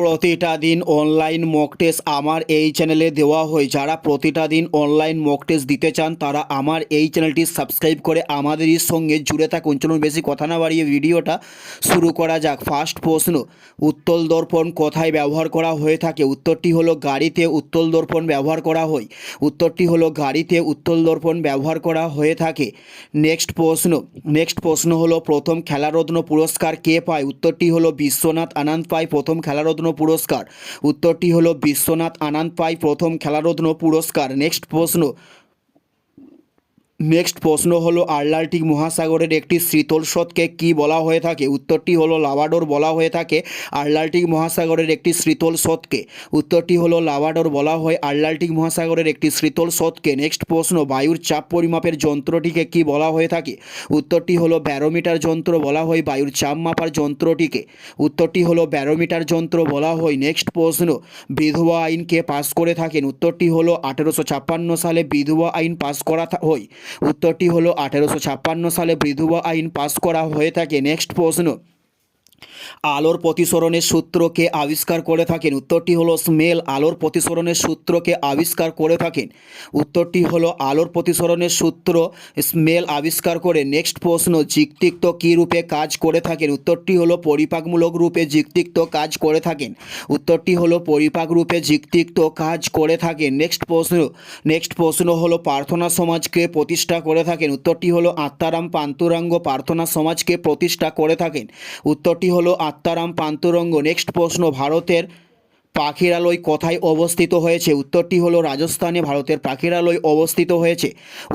প্রতিটা দিন online mock test আমার এই চ্যানেলে দেওয়া হয়। যারা প্রতিটা দিন অনলাইন মক টেস্ট দিতে চান, তারা আমার এই চ্যানেলটি সাবস্ক্রাইব করে আমাদেরই সঙ্গে জুড়ে থাকুন। চলুন বেশি কথা না বাড়িয়ে ভিডিওটা শুরু করা যাক। ফার্স্ট প্রশ্ন, উত্তল দর্পণ কোথায় ব্যবহার করা হয়ে থাকে? উত্তরটি হলো গাড়িতে উত্তল দর্পণ ব্যবহার করা হয়। উত্তরটি হলো গাড়িতে উত্তল দর্পণ ব্যবহার করা হয়ে থাকে। নেক্সট প্রশ্ন নেক্সট প্রশ্ন হলো, প্রথম খেলারত্ন পুরস্কার কে পায়? উত্তরটি হলো বিশ্বনাথ আনন্দ পায়। প্রথম খেলারত্ন পুরস্কার। উত্তরটি হলো বিশ্বনাথ আনন্দ পাই প্রথম খেলারত্ন পুরস্কার। নেক্সট প্রশ্ন নেক্সট প্রশ্ন হলো, আটলান্টিক মহাসাগরের একটি শীতল স্রোতকে কী বলা হয়ে থাকে? উত্তরটি হলো, লাভাডোর বলা হয়ে থাকে, আটলান্টিক মহাসাগরের একটি শীতল স্রোতকে। উত্তরটি হলো, লাভাডোর বলা হয়, আটলান্টিক মহাসাগরের একটি শীতল স্রোতকে। নেক্সট প্রশ্ন, বায়ুর চাপ পরিমাপের যন্ত্রটিকে কি বলা হয়ে থাকে? উত্তরটি হলো, ব্যারোমিটার যন্ত্র বলা হয়, বায়ুর চাপ মাপার যন্ত্রটিকে। উত্তরটি হলো, ব্যারোমিটার যন্ত্র বলা হয়। নেক্সট প্রশ্ন, বিধবা আইনকে পাস করে থাকেন? উত্তরটি হলো, আঠেরোশো ছাপ্পান্ন সালে বিধবা আইন পাস করা হয়। উত্তরটি হলো আঠেরোশো ছাপ্পান্ন সালে বিধবা আইন পাস করা হয়ে থাকে। নেক্সট প্রশ্ন। আলোর প্রতিসরণের সূত্রকে আবিষ্কার করে থাকেন। উত্তরটি হলো স্মেল। আলোর প্রতিসরণের সূত্রকে আবিষ্কার করে থাকেন। উত্তরটি হলো আলোর প্রতিসরণের সূত্র স্মেল আবিষ্কার করে। নেক্সট প্রশ্ন জিকতিক্ত কী রূপে কাজ করে থাকেন? উত্তরটি হলো পরিপাকমূলক রূপে জিকতিক্ত কাজ করে থাকেন। উত্তরটি হলো পরিপাক রূপে জিকতিক্ত কাজ করে থাকেন। নেক্সট প্রশ্ন নেক্সট প্রশ্ন হলো প্রার্থনা সমাজকে প্রতিষ্ঠা করে থাকেন। উত্তরটি হলো আত্মারাম পান্তুরাঙ্গ প্রার্থনা সমাজকে প্রতিষ্ঠা করে থাকেন। উত্তরটি হলো আত্মারাম পান্তুরঙ্গ। নেক্সট প্রশ্ন ভারতের পাখিরালয় কোথায় অবস্থিত হয়েছে? উত্তরটি হলো রাজস্থানে ভারতের পাখিরালয় অবস্থিত হয়েছে।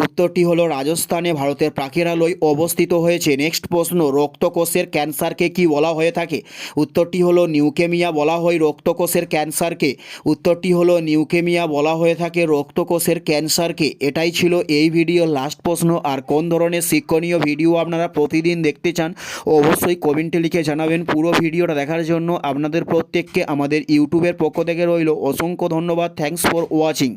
উত্তরটি হলো রাজস্থানে ভারতের পাখিরালয় অবস্থিত হয়েছে। নেক্সট প্রশ্ন, রক্তকোষের ক্যান্সারকে কি বলা হয়ে থাকে? উত্তরটি হলো নিউকেমিয়া বলা হয় রক্তকোষের ক্যান্সারকে। উত্তরটি হলো নিউকেমিয়া বলা হয়ে থাকে রক্তকোষের ক্যান্সারকে। এটাই ছিল এই ভিডিওর লাস্ট প্রশ্ন। আর কোন ধরনের শিক্ষণীয় ভিডিও আপনারা প্রতিদিন দেখতে চান, অবশ্যই কমেন্টে লিখে জানাবেন। পুরো ভিডিওটা দেখার জন্য আপনাদের প্রত্যেককে আমাদের ইউটিউবের পক্ষ থেকে রইল। অসংখ্য ধন্যবাদ। Thanks for watching